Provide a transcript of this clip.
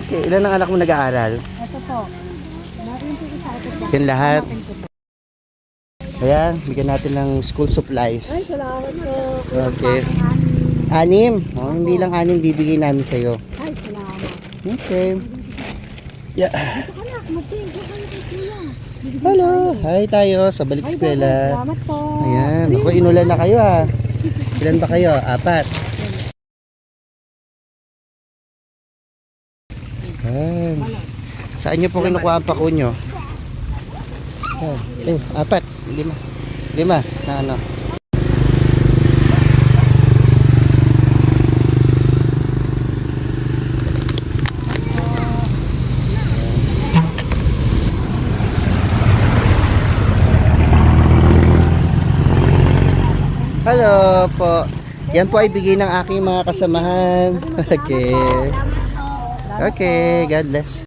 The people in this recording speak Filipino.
Okay, ilan ang anak mo nag-aaral? Ito po. Yan lahat. Ayan, bigyan natin ng school supplies. Ay, salamat po. Okay. Anim. Oh, hindi lang anim bibigay namin sa'yo. Ay, salamat. Okay. Yeah. Hello. Hi tayo sa balik eskwela. Salamat po. Ayan. Ako, inulan na kayo ah. Ilan ba kayo? Apat. Ayan. Saan nyo po kinukuha ang pako nyo? Ayan. Eh, apat. Lima. Lima. Na ano? Hello po. Yan po ay bigay ng aking mga kasamahan. Okay. Okay, God bless.